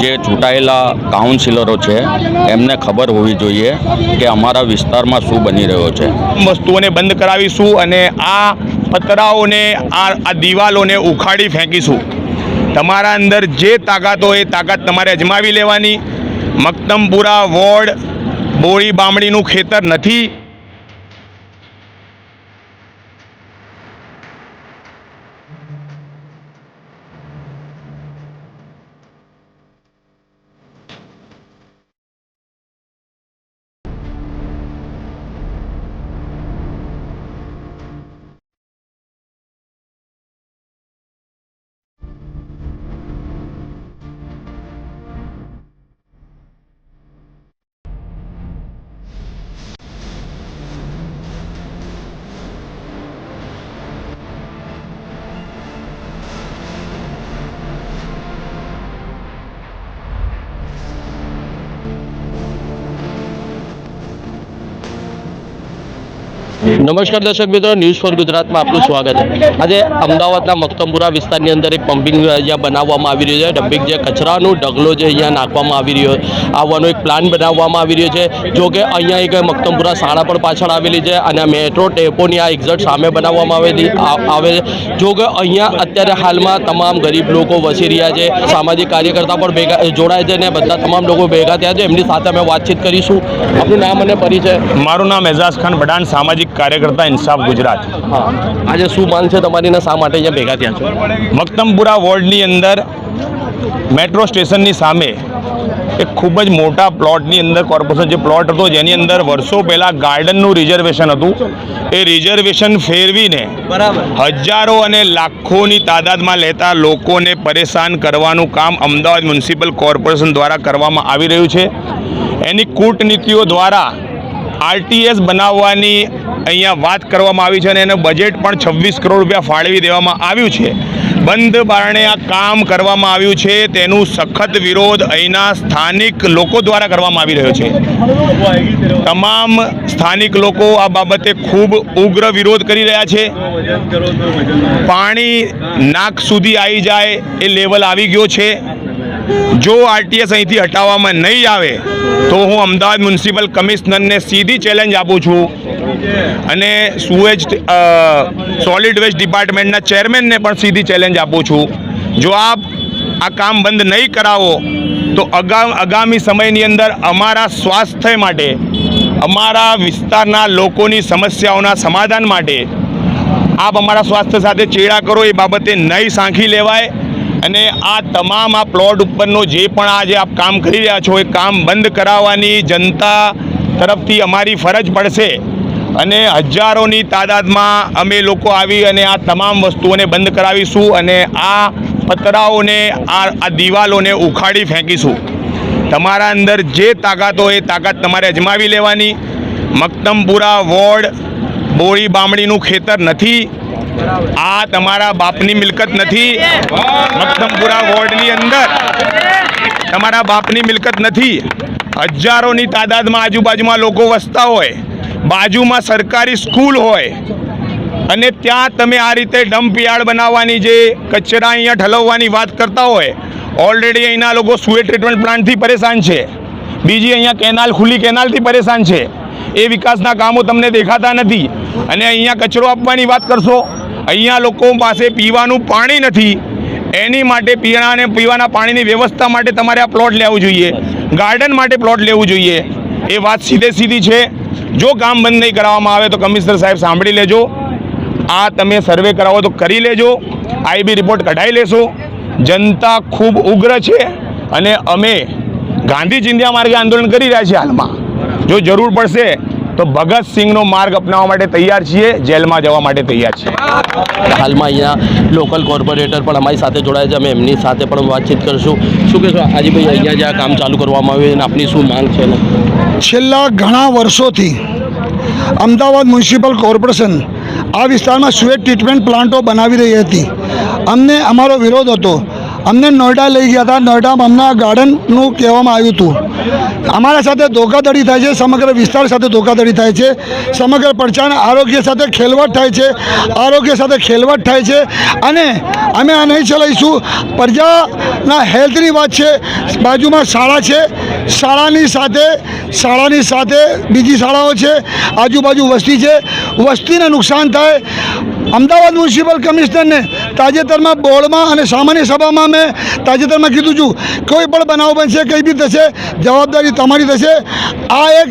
જે ચૂંટાયેલા કાઉન્સિલરો છે, એમને ખબર હોવી જોઈએ કે અમારા વિસ્તારમાં શું બની રહ્યો છે. વસ્તુઓને બંધ કરાવીશું અને આ પતરાઓને, આ દિવાલોને ઉખાડી ફેંકીશું. તમારા અંદર જે તાકાત એ તાકાત તમારે અજમાવી લેવાની. મક્તમપુરા વોર્ડ બોળી બામણીનું ખેતર નથી. નમસ્કાર દર્શક મિત્રો ન્યૂઝ ફોર ગુજરાતમાં આપનું સ્વાગત છે. આજે અમદાવાદના મક્તમપુરા વિસ્તારની અંદર એક પમ્પિંગ અહીંયા બનાવવામાં આવી રહ્યું છે. ડમ્પિંગ જે કચરાનું ઢગલો જે અહીંયા નાખવામાં આવી રહ્યો, આવવાનો એક પ્લાન બનાવવામાં આવી રહ્યો છે. જો કે અહીંયા એક મક્તમપુરા શાળા પણ પાછળ આવેલી છે અને મેટ્રો ટેપોની આ એક્ઝેક્ટ સામે બનાવવામાં આવેલી આવે છે. જો કે અહીંયા અત્યારે હાલમાં તમામ ગરીબ લોકો વસી રહ્યા છે, સામાજિક કાર્યકર્તા પણ ભેગા જોડાય છે અને બધા તમામ લોકો ભેગા થયા છે. એમની સાથે અમે વાતચીત કરીશું. આપનું નામ અને પરિચય? મારું નામ એઝાઝ ખાન બડાન સામાજિક કાર્યકર્તા ઇન્સાફ ગુજરાત. આજે શું માંગ છે તમારી શા માટે અહીંયા ભેગા થયા છો? મક્તમપુરા વોર્ડની અંદર મેટ્રો સ્ટેશનની સામે એક ખૂબ જ મોટા પ્લોટની અંદર કોર્પોરેશન જે પ્લોટ હતો જેની અંદર વર્ષો પહેલાં ગાર્ડનનું રિઝર્વેશન હતું. એ રિઝર્વેશન ફેરવીને હજારો અને લાખોની તાદાદમાં લેતા લોકોને પરેશાન કરવાનું કામ અમદાવાદ મ્યુનિસિપલ કોર્પોરેશન દ્વારા કરવામાં આવી રહ્યું છે. એની કૂટનીતિઓ દ્વારા આરટીએસ બનાવવાની અહીંયા વાત કરવામાં આવી છે અને એનું બજેટ પણ છવ્વીસ કરોડ રૂપિયા ફાળવી દેવામાં આવ્યું છે. બંધ બારણે આ કામ કરવામાં આવ્યું છે. તેનું સખત વિરોધ અહીંના સ્થાનિક લોકો દ્વારા કરવામાં આવી રહ્યો છે. તમામ સ્થાનિક લોકો આ બાબતે ખૂબ ઉગ્ર વિરોધ કરી રહ્યા છે. પાણી નાક સુધી આવી જાય એ લેવલ આવી ગયો છે. જો આરટીએસ અહીંથી હટાવવામાં નહીં આવે, તો હું અમદાવાદ મ્યુનિસિપલ કમિશનરને સીધી ચેલેન્જ આપું છું. અને સુએજ સોલિડ વેસ્ટ ડિપાર્ટમેન્ટના ચેરમેનને પણ સીધી ચેલેન્જ આપું છું. જો આપ આ કામ બંધ નહીં કરાવો, તો આગામી સમયની અંદર અમારા સ્વાસ્થ્ય માટે, અમારા વિસ્તારના લોકોની સમસ્યાઓના સમાધાન માટે, આપ અમારા સ્વાસ્થ્ય સાથે ચેડા કરો, એ બાબતે નહીં સાંખી લેવાય. અને આ તમામ આ પ્લોટ ઉપરનો જે પણ આ જે આપ કામ કરી રહ્યા છો, એ કામ બંધ કરાવવાની જનતા તરફથી અમારી ફરજ પડશે. અને હજારોની તાદાદમાં અમે લોકો આવી અને આ તમામ વસ્તુઓને બંધ કરાવીશું અને આ પતરાઓને, આ આ દિવાલોને ઉખાડી ફેંકીશું. તમારા અંદર જે તાકાત હોય એ તાકાત તમારે અજમાવી લેવાની. મક્તમપુરા વોર્ડ બોળી બામણીનું ખેતર નથી. આ તમારા બાપની મિલકત નથી. મક્તમપુરા વોર્ડની અંદર તમારા બાપની મિલકત નથી. હજારોની તાદાદમાં આજુબાજુમાં લોકો વસતા હોય, બાજુમાં સરકારી સ્કૂલ હોય, અને ત્યાં તમે આ રીતે ડમ્પ યાર્ડ બનાવવાની જે કચરા અહીંયા ઠલવવાની વાત કરતા હોય ઓલરેડી અહીંના લોકો સુએ ટ્રીટમેન્ટ પ્લાન્ટથી પરેશાન છે. બીજી અહીંયા કેનાલ, ખુલ્લી કેનાલથી પરેશાન છે. એ વિકાસના કામો તમને દેખાતા નથી. અને અહીંયા કચરો આપવાની વાત કરશો? અહીંયા લોકો પાસે પીવાનું પાણી નથી. એની માટે પીણા અને પીવાના પાણીની વ્યવસ્થા માટે તમારે આ પ્લોટ લેવું જોઈએ. ગાર્ડન માટે પ્લોટ લેવું જોઈએ. એ વાત સીધે સીધી છે. જો કામ બંધ નહીં કરાવવામાં આવે તો કમિશનર સાહેબ સાંભળી લેજો. આ તમે સર્વે કરાવો તો કરી લેજો. આઈબી રિપોર્ટ કઢાઈ લેશો. જનતા ખૂબ ઉગ્ર છે અને અમે ગાંધી ચિંધ્યા માર્ગે આંદોલન કરી રહ્યા છીએ હાલમાં. જો જરૂર પડશે તો ભગતસિંહનો માર્ગ અપનાવવા માટે તૈયાર છીએ જેલમાં જવા માટે તૈયાર છીએ. હાલમાં અહીંયા લોકલ કોર્પોરેટર પણ અમારી સાથે જોડાયા છે અમે એમની સાથે પણ વાતચીત કરીશું. શું કહેશો? આજે ભાઈ અહીંયા જે આ કામ ચાલુ કરવામાં આવ્યું છે અને આપની શું માંગ છે છેલ્લા ઘણા વર્ષોથી અમદાવાદ મ્યુનિસિપલ કોર્પોરેશન આ વિસ્તારમાં સ્વેટ ટ્રીટમેન્ટ પ્લાન્ટો બનાવી રહી હતી. અમને અમારો વિરોધ હતો. અમને નોઈડા લઈ ગયા હતા. નોઈડામાં અમને આ ગાર્ડનનું કહેવામાં આવ્યું હતું. અમારા સાથે ધોકાધડી થાય છે, સમગ્ર વિસ્તાર સાથે ધોકાધડી થાય છે. સમગ્ર પ્રજાના આરોગ્ય સાથે ખેલવાડ થાય છે, આરોગ્ય સાથે ખેલવાડ થાય છે. અને અમે આ નહીં ચલાવીશું. પ્રજાના હેલ્થની વાત છે, બાજુમાં શાળા છે. શાળાની સાથે શાળાની સાથે બીજી શાળાઓ છે. આજુબાજુ વસ્તી છે. વસ્તીને નુકસાન થાય. અમદાવાદ મ્યુનિસિપલ કમિશનરને તાજેતરમાં બોર્ડમાં અને સામાન્ય સભામાં મેં તાજેતરમાં કીધું છું, કોઈ પણ બનાવ બનશે, કંઈ બી થશે, જવાબદારી તમારી થશે. આ એક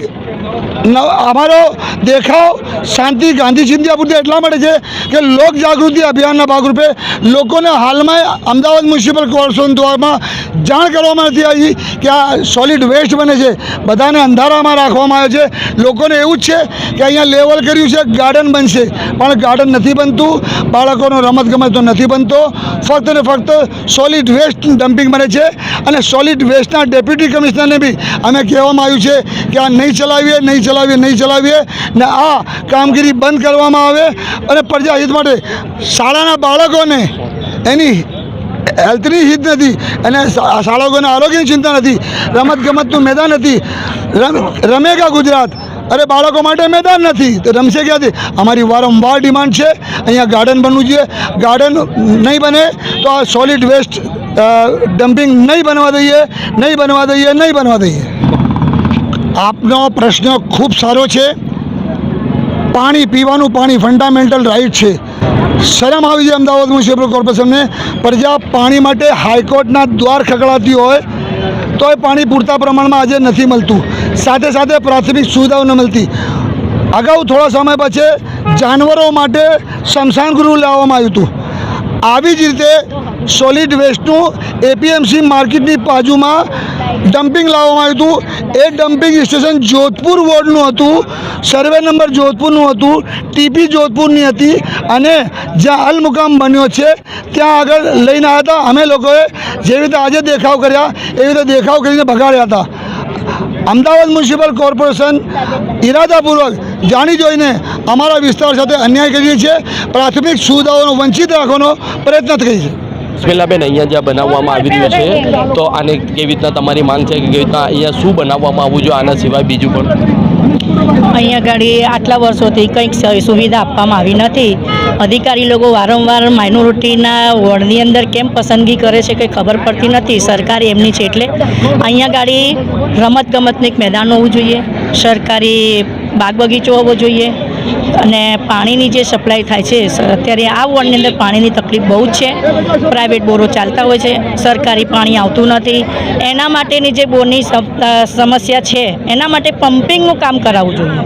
અમારો દેખાવ. શાંતિ, ગાંધી ચિંધ્યાપુરથી એટલા માટે છે કે લોક જાગૃતિ અભિયાનના ભાગરૂપે લોકોને હાલમાં અમદાવાદ મ્યુનિસિપલ કોર્પોરેશન દ્વારા જાણ કરવામાં નથી આવી કે આ સોલિડ વેસ્ટ બને છે. બધાને અંધારામાં રાખવામાં આવે છે. લોકોને એવું જ છે કે અહીંયા લેવલ કર્યું છે ગાર્ડન બનશે. પણ ગાર્ડન નથી બનતું. બાળકોનો રમતગમતનો નથી બનતો. ફક્ત ને ફક્ત સોલિડ વેસ્ટ ડમ્પિંગ બને છે. અને સોલિડ વેસ્ટના ડેપ્યુટી કમિશનરને બી અમે કહેવામાં આવ્યું છે કે આ નહીં ચલાવીએ નહીં ચલાવીએ. નહીં ચલાવીએ, ને આ કામગીરી બંધ કરવામાં આવે અને પ્રજા હિત માટે શાળાના બાળકોને એની હેલ્થની હિત નથી અને શા- આરોગ્યની ચિંતા નથી, રમતગમતનું મેદાન નથી. રમ રમેગા ગુજરાત? અરે બાળકો માટે મેદાન નથી. તો રમશે ક્યાંથી? અમારી વારંવાર ડિમાન્ડ છે, અહીંયા ગાર્ડન બનવું જોઈએ. ગાર્ડન નહીં બને તો આ સોલિડ વેસ્ટ ડમ્પિંગ નહીં બનવા દઈએ, નહીં બનવા દઈએ, નહીં બનવા દઈએ. આપનો પ્રશ્ન ખૂબ સારો છે. પાણી પીવાનું પાણી ફંડામેન્ટલ રાઇટ છે. શરમ આવી જાય અમદાવાદ મ્યુનિસિપલ કોર્પોરેશનને પ્રજા પાણી માટે હાઈકોર્ટના દ્વાર ખકડાતી હોય તો એ પાણી પૂરતા પ્રમાણમાં આજે નથી મળતું. સાથે સાથે પ્રાથમિક સુવિધાઓ ન મળતી. અગાઉ થોડા સમય પછી જાનવરો માટે સ્મશાનગૃહ લાવવામાં આવ્યું હતું. આવી જ રીતે સોલિડ વેસ્ટનું એપીએમસી માર્કેટની બાજુમાં ડમ્પિંગ લાવવામાં આવ્યું હતું. એ ડમ્પિંગ સ્ટેશન જોધપુર વોર્ડનું હતું. સર્વે નંબર જોધપુરનું હતું. ટીપી જોધપુરની હતી. અને જ્યાં અલમુકામ બન્યો છે, ત્યાં આગળ લઈને આવ્યા હતા. અમે લોકોએ જેવી રીતે આજે દેખાવ કર્યા, એવી રીતે દેખાવ કરીને ભગાડ્યા હતા. અમદાવાદ મ્યુનિસિપલ કોર્પોરેશન ઇરાદાપૂર્વક જાણી જોઈને અમારા વિસ્તાર સાથે અન્યાય કરીએ છીએ. પ્રાથમિક સુવિધાઓનો વંચિત રાખવાનો પ્રયત્ન કરીએ છીએ. બિસ્મિલ્લાબેન અહીંયા જ્યાં બનાવવામાં આવી રહ્યું છે તો આને કેવી રીતના તમારી માંગ છે કે કેવી રીતના અહીંયા શું બનાવવામાં આવવું જોઈએ આના સિવાય બીજું પણ? અહીંયા ગાડી આટલા વર્ષોથી કંઈક સુવિધા આપવામાં આવી નથી. અધિકારી લોકો વારંવાર માઇનોરિટીના વોર્ડની અંદર કેમ પસંદગી કરે છે કંઈ ખબર પડતી નથી. સરકાર એમની છે એટલે અહીંયા ગાડી રમતગમતનું એક મેદાન હોવું જોઈએ સરકારી બાગ બગીચો હોવો જોઈએ અને પાણીની જે સપ્લાય થાય છે અત્યારે આ વોર્ડની અંદર પાણીની તકલીફ બહુ જ છે. પ્રાઇવેટ બોરો ચાલતા હોય છે, સરકારી પાણી આવતું નથી. એના માટેની જે બોરની સમ- સમસ્યા છે, એના માટે પમ્પિંગનું કામ કરાવવું જોઈએ.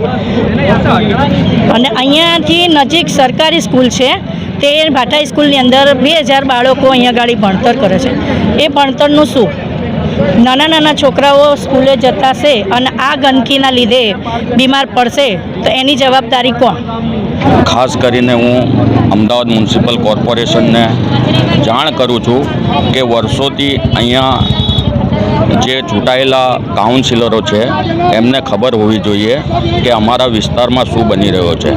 અને અહીંયાથી નજીક સરકારી સ્કૂલ છે, તે ભાટા સ્કૂલની અંદર બે હજાર બાળકો અહીંયા ગાડી ભણતર કરે છે. એ ભણતરનું શું? નાના નાના છોકરાઓ સ્કૂલે જતા છે અને આ ગંદકીના લીધે બીમાર પડશે, તો એની જવાબદારી કોણ? ખાસ કરીને હું અમદાવાદ મ્યુનિસિપલ કોર્પોરેશનને જાણ કરું છું કે વર્ષોથી અહીંયા જે ચૂંટાયેલા કાઉન્સિલરો છે, એમને ખબર હોવી જોઈએ કે અમારા વિસ્તારમાં શું બની રહ્યો છે.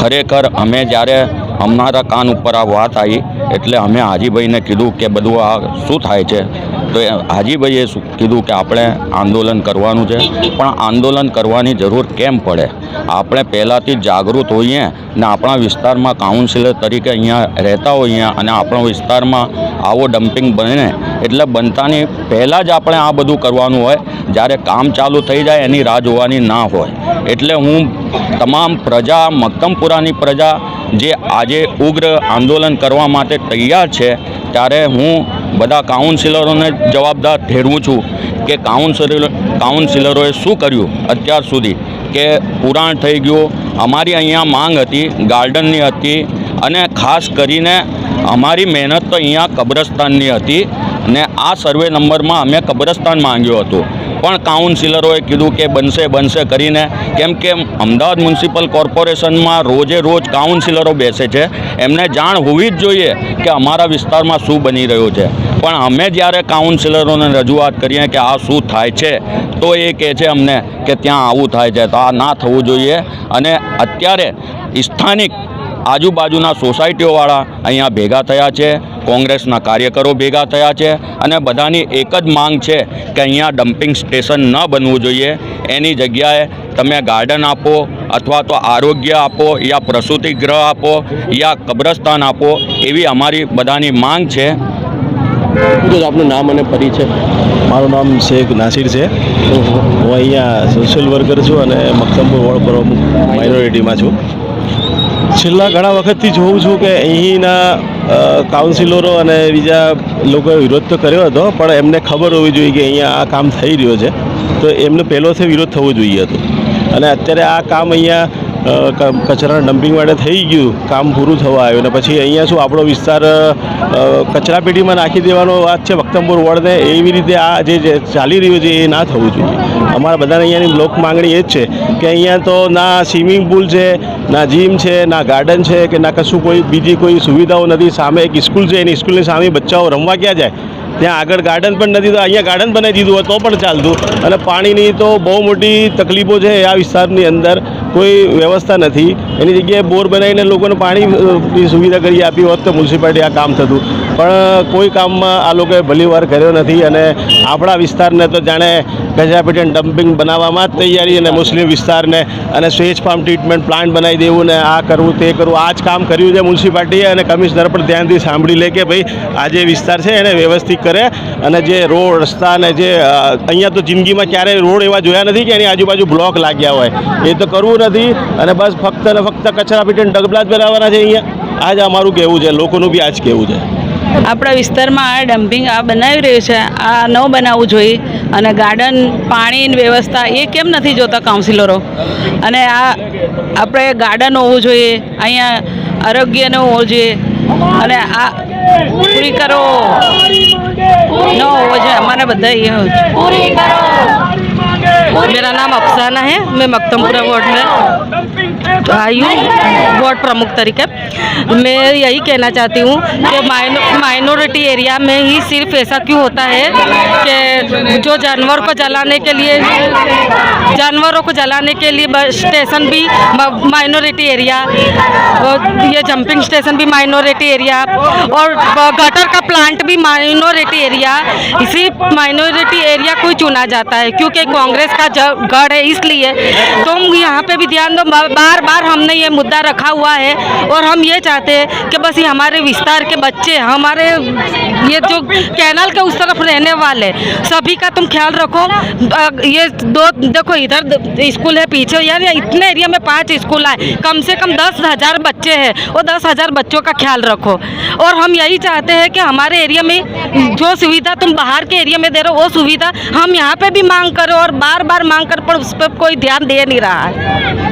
ખરેખર અમે જ્યારે અમારા કાન ઉપર આ વાત આવી એટલે અમે હાજીભાઈને કીધું કે બધું આ શું થાય છે? તો હાજીભાઈએ શું કીધું કે આપણે આંદોલન કરવાનું છે. પણ આંદોલન કરવાની જરૂર કેમ પડે? આપણે પહેલાંથી જાગૃત હોઈએ ને આપણા વિસ્તારમાં કાઉન્સિલર તરીકે અહીંયા રહેતા હોઈએ અને આપણા વિસ્તારમાં આવો ડમ્પિંગ બને. એટલે બનતાની પહેલાં જ આપણે આ બધું કરવાનું હોય. જ્યારે કામ ચાલુ થઈ જાય એની રાહ જોવાની ના હોય. એટલે હું તમામ પ્રજા મક્તમપુરાની પ્રજા જે આજે ઉગ્ર આંદોલન કરવા માટે તૈયાર છે, ત્યારે હું બધા કાઉન્સિલરોને જવાબદાર ઠેરવું છું કે કાઉન્સિલર, કાઉન્સિલરોએ શું કર્યું અત્યાર સુધી કે પુરાણ થઈ ગયું, અમારી અહીંયા માંગ હતી, ગાર્ડનની હતી અને ખાસ કરીને અમારી મહેનત તો અહીંયા કબ્રસ્તાનની હતી ને આ સર્વે નંબરમાં અમે કબ્રસ્તાન માંગ્યું હતું. પણ કાઉન્સિલરોએ કીધું કે બનશે બનશે કરીને. કેમ કે અમદાવાદ મ્યુનિસિપલ કોર્પોરેશનમાં રોજે રોજ કાઉન્સિલરો બેસે છે. એમને જાણ હોવી જ જોઈએ કે અમારા વિસ્તારમાં શું બની રહ્યું છે. પણ અમે જ્યારે કાઉન્સિલરોને રજૂઆત કરીએ કે આ શું થાય છે, તો એ કહે છે અમને કે ત્યાં આવું થાય છે. તો આ ના થવું જોઈએ. અને અત્યારે સ્થાનિક આજુબાજુના સોસાયટીઓવાળા અહીંયા ભેગા થયા છે કોંગ્રેસના કાર્યકરો ભેગા થયા છે અને બધાની એક જ માંગ છે કે અહીંયા ડમ્પિંગ સ્ટેશન ન બનવું જોઈએ. એની જગ્યાએ તમે ગાર્ડન આપો અથવા તો આરોગ્ય આપો યા પ્રસૂતિ ગ્રહ આપો યા કબ્રસ્તાન આપો એવી અમારી બધાની માંગ છે. આપનું નામ અને પરિચય? મારું નામ શેખ નાસિર છે. હું અહીંયા સોશિયલ વર્કર છું અને મક્તમપુર વોર્ડ પ્રમુખ માઇનોરિટીમાં છું. છેલ્લા ઘણા વખતથી જોઉં છું કે અહીંના કાઉન્સિલરો અને બીજા લોકોએ વિરોધ તો કર્યો હતો, પણ એમને ખબર હોવી જોઈએ કે અહીંયા આ કામ થઈ રહ્યો છે. તો એમને પહેલોથી વિરોધ થવો જોઈએ હતો. અને અત્યારે આ કામ અહીંયા કચરાના ડમ્પિંગ માટે થઈ ગયું, કામ પૂરું થવા આવ્યું. અને પછી અહીંયા શું આપણો વિસ્તાર કચરાપેટીમાં નાખી દેવાનો વાત છે વક્તમપુર વોર્ડને એવી રીતે આ જે ચાલી રહ્યું છે એ ના થવું જોઈએ. અમારા બધાને અહીંયાની લોક માંગણી એ જ છે કે અહીંયા તો ના સ્વિમિંગ પુલ છે, ના જીમ છે, ના ગાર્ડન છે કે ના કશું કોઈ બીજી કોઈ સુવિધાઓ નથી. સામે એક સ્કૂલ છે, એની સ્કૂલની સામે બચ્ચાઓ રમવા ક્યાં જાય? ત્યાં આગળ ગાર્ડન પણ નથી, તો અહીંયા ગાર્ડન બનાવી દીધું હોય તો પણ ચાલતું. અને પાણીની તો બહુ મોટી તકલીફો છે આ વિસ્તારની અંદર. કોઈ વ્યવસ્થા નથી. એની જગ્યાએ બોર બનાવીને લોકોને પાણીની સુવિધા કરી આપી હોત તો મ્યુનિસિપાલિટી આ કામ થતું. પણ કોઈ કામમાં આ લોકોએ ભલીવાર કર્યો નથી અને આપણા વિસ્તારને તો જાણે કચરાપેટી ડમ્પિંગ બનાવવામાં જ તૈયારી અને મુસ્લિમ વિસ્તારને અને સ્વેજ ફાર્મ ટ્રીટમેન્ટ પ્લાન્ટ બનાવી દેવું ને આ કરવું, તે કરવું, આ જ કામ કર્યું છે મ્યુનિસિપાલિટીએ અને કમિશનર પણ ધ્યાનથી સાંભળી લે કે ભાઈ, આ જે વિસ્તાર છે એને વ્યવસ્થિત કરે અને જે રોડ, રસ્તા અને જે અહીંયા તો જિંદગીમાં ક્યારેય રોડ એવા જોયા નથી કે એની આજુબાજુ બ્લોક લાગ્યા હોય. એ તો કરવું નથી અને બસ ફક્ત ને ફક્ત કચરા પીટીને ડગલા જ બનાવવાના છે અહીંયા. આ જ અમારું કહેવું છે, લોકોનું બી આ જ કહેવું છે. આપણા વિસ્તારમાં આ ડમ્પિંગ આ બનાવી રહ્યું છે આ ન બનાવવું જોઈએ અને ગાર્ડન પાણીની વ્યવસ્થા એ કેમ નથી જોતા કાઉન્સિલરો અને આ આપણે ગાર્ડન હોવું જોઈએ અહીંયા આરોગ્યનું હોવું જોઈએ અને આ પૂરી કરો ન હોવો જોઈએ અમારે બધા એ હોવું જોઈએ मेरा नाम अफसाना है मैं मक्तमपुरा वार्ड में हूँ वार्ड प्रमुख तरीके। मैं यही कहना चाहती हूँ कि माइनॉरिटी एरिया में ही सिर्फ़ ऐसा क्यों होता है कि जो जानवर को जलाने के लिए, जानवरों को जलाने के लिए स्टेशन भी माइनॉरिटी एरिया, और ये जंपिंग स्टेशन भी माइनॉरिटी एरिया, और गटर का प्लांट भी माइनॉरिटी एरिया। इसी माइनॉरिटी एरिया को चुना जाता है, क्योंकि कांग्रेस का गढ़ है इसलिए। तुम यहाँ पे भी ध्यान दो बार बार हमने ये मुद्दा रखा हुआ है और हम ये चाहते हैं कि बस ये हमारे विस्तार के बच्चे हमारे ये जो कैनाल के उस तरफ़ रहने वाले सभी का तुम ख्याल रखो। ये दो, देखो इधर स्कूल है, पीछे यार, ये इतने एरिया में पाँच स्कूल आए, कम से कम दस हज़ार बच्चे हैं, और दस हज़ार बच्चों का ख्याल रखो। और हम यही चाहते हैं कि हमारे एरिया में जो सुविधा तुम बाहर के एरिया में दे रहे हो, वो सुविधा हम यहाँ पे भी मांग करो और बार बार मांग कर पर उस पर कोई ध्यान दे नहीं रहा है।